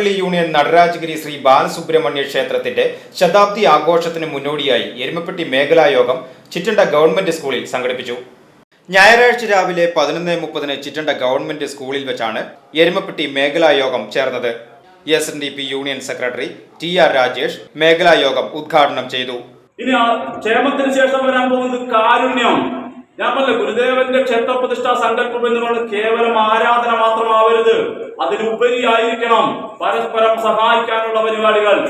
പള്ളി യൂണിയൻ നടരാജഗിരി ശ്രീ ബാലസുബ്രഹ്മണ്യ ക്ഷേത്രത്തിന്റെ ശതാബ്ദി ആഘോഷത്തിന് മുന്നോടിയായി എരുമപ്പെട്ടി മേഖലാ യോഗം ചിറ്റണ്ട ഗവൺമെന്റ് സ്കൂളിൽ സംഘടിപ്പിച്ചു. ഞായറാഴ്ച രാവിലെ പതിനൊന്ന് മുപ്പതിന് ചിറ്റണ്ട ഗവൺമെന്റ് സ്കൂളിൽ വെച്ചാണ് എരുമപ്പെട്ടി മേഖലാ യോഗം ചേർന്നത്. S N D P union secretary T R Rajesh മേഖലാ യോഗം ഉദ്ഘാടനം ചെയ്തു. ഇനി ക്ഷേമത്തിന് ശേഷം വരാൻ പോകുന്നത് കാരുണ്യം. ഞാൻ പറഞ്ഞു ഗുരുദേവന്റെ ക്ഷേത്രപ്രതിഷ്ഠാ സങ്കല്പം എന്ന് പറയുന്നത് കേവലം ആരാധന മാത്രമാവരുത്. അതിലുപരിയായിരിക്കണം പരസ്പരം സഹായിക്കാനുള്ള പരിപാടികൾ.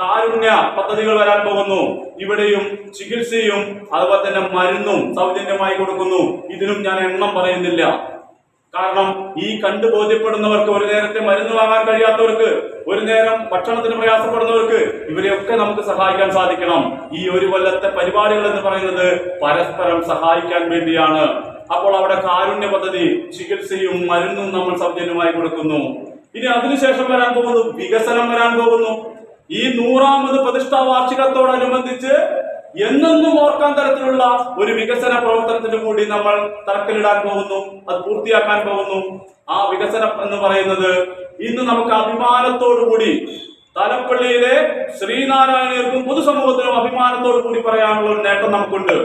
കാരുണ്യ പദ്ധതികൾ വരാൻ പോകുന്നു. ഇവിടെയും ചികിത്സയും അതുപോലെ തന്നെ മരുന്നും സൗജന്യമായി കൊടുക്കുന്നു. ഇതിനും ഞാൻ എണ്ണം പറയുന്നില്ല. കാരണം ഈ കണ്ടു ബോധ്യപ്പെടുന്നവർക്ക് ഒരു നേരത്തെ മരുന്ന് വാങ്ങാൻ കഴിയാത്തവർക്ക് ഒരു നേരം ഭക്ഷണത്തിന് പ്രയാസപ്പെടുന്നവർക്ക് ഇവരെയൊക്കെ നമുക്ക് സഹായിക്കാൻ സാധിക്കണം. ഈ ഒരു കൊല്ലത്തെ പരിപാടികൾ എന്ന് പറയുന്നത് പരസ്പരം സഹായിക്കാൻ വേണ്ടിയാണ്. അപ്പോൾ അവിടെ കാരുണ്യ പദ്ധതി ചികിത്സയും മരുന്നും നമ്മൾ സൗജന്യമായി കൊടുക്കുന്നു. ഇനി അതിനുശേഷം വരാൻ പോകുന്നു വികസനം വരാൻ പോകുന്നു. ഈ നൂറാമത് പ്രതിഷ്ഠാ വാർഷികത്തോടനുബന്ധിച്ച് എന്നെന്നും ഓർക്കാൻ തരത്തിലുള്ള ഒരു വികസന പ്രവർത്തനത്തിന് കൂടി നമ്മൾ തറക്കല്ലിടാൻ പോകുന്നു അത് പൂർത്തിയാക്കാൻ പോകുന്നു. ആ വികസനം എന്ന് പറയുന്നത് ഇന്ന് നമുക്ക് അഭിമാനത്തോടു കൂടി തലപ്പള്ളിയിലെ ശ്രീനാരായണർക്കും പൊതുസമൂഹത്തിനും അഭിമാനത്തോടു കൂടി പറയാനുള്ള ഒരു നേട്ടം നമുക്കുണ്ട്.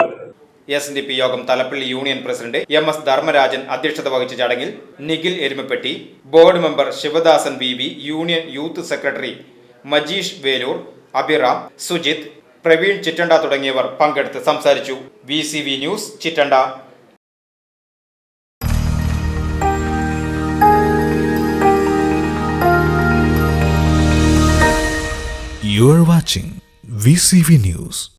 എസ് ഡി പി യോഗം Thalappilly union president M S Dharmarajan അധ്യക്ഷത വഹിച്ച ചടങ്ങിൽ Nikhil Erumapetty board member Sivadasan V union youth secretary Majeesh Veloor Abhiram Sujith Praveen Chittanda തുടങ്ങിയവർ പങ്കെടുത്ത് സംസാരിച്ചു V news Chittanda You are watching VCV News.